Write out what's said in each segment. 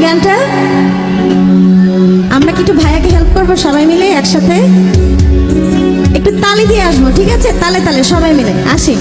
গানটা? আমরা কি একটু ভাইয়াকে হেল্প করব সবাই মিলে একসাথে? একটু তালে দিয়ে আসব, ঠিক আছে? তালে তালে, সবাই মিলে, আসি।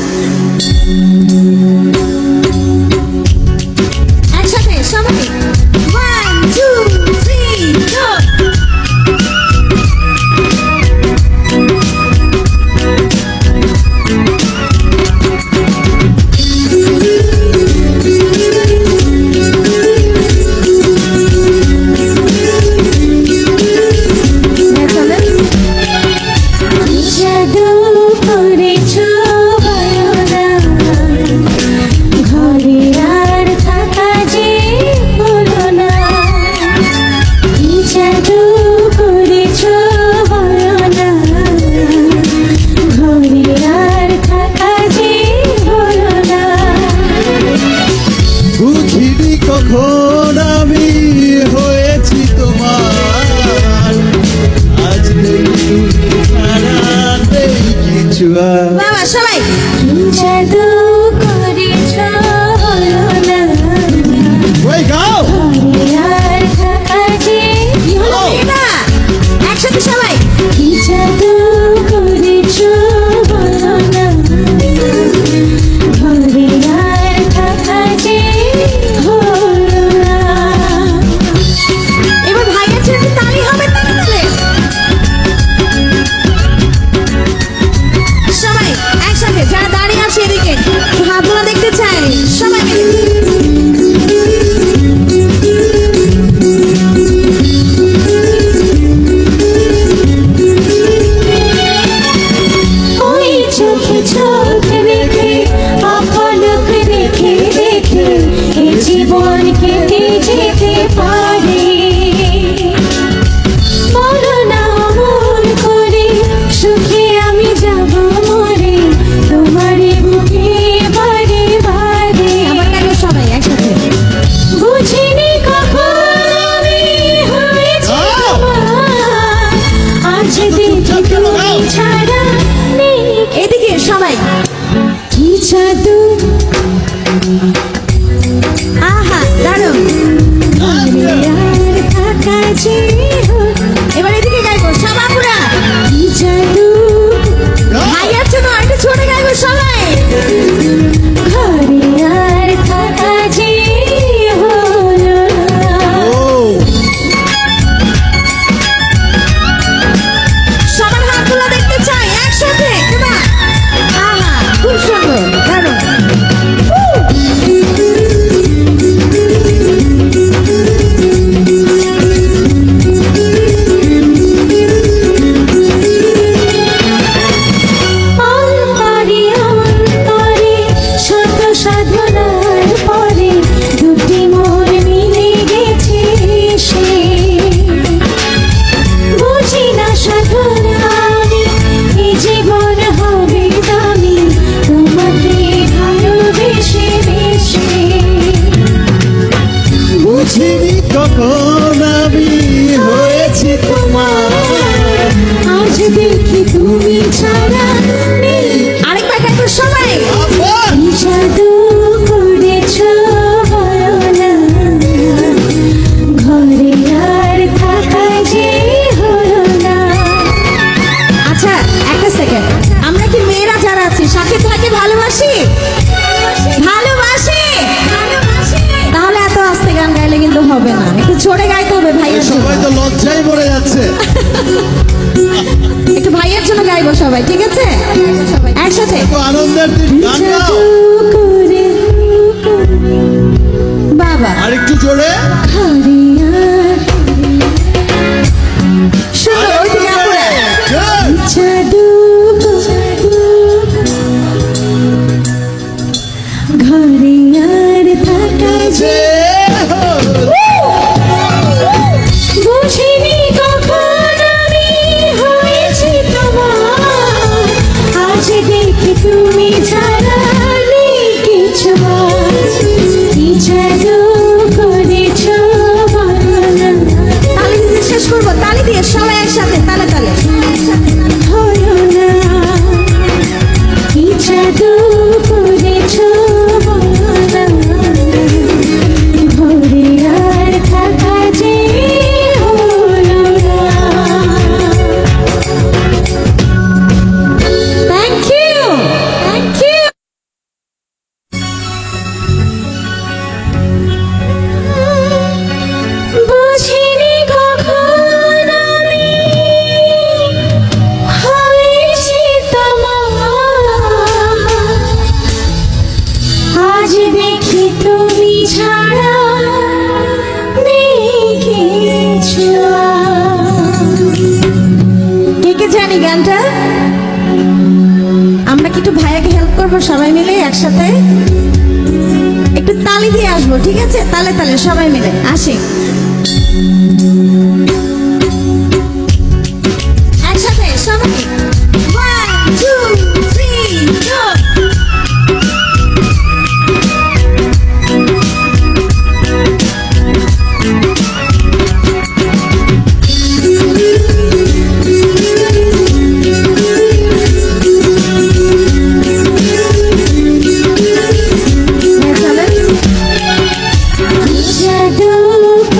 আনন্দের দিন গান গাও। এখন সবাই মিলে একসাথে একটু তালি দিয়ে আসব, ঠিক আছে? তালে তালে সবাই মিলে, আসি। do.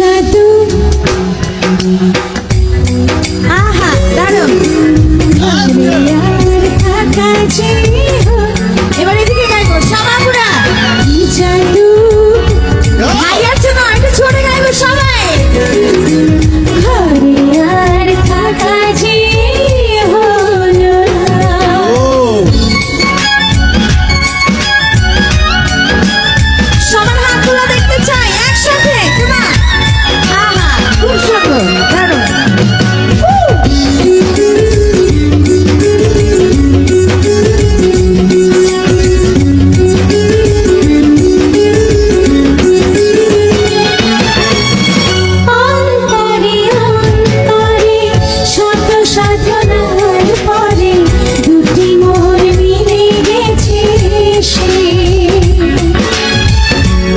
সাধু। আহা দারুণ। থাকা এবার এদিকে গাইবো সবাবুরা কি জাদু হ্যাঁ। ভাইয়ার জন্য আরেকটা ছোট গাইবো সবাই।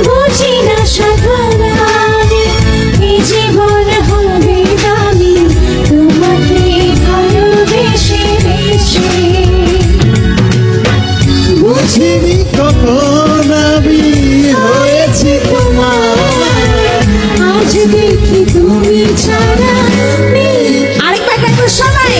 বুঝি না সাধারণে হবে কখন তোমার। তুমি আরেকবার দেখো সবাই।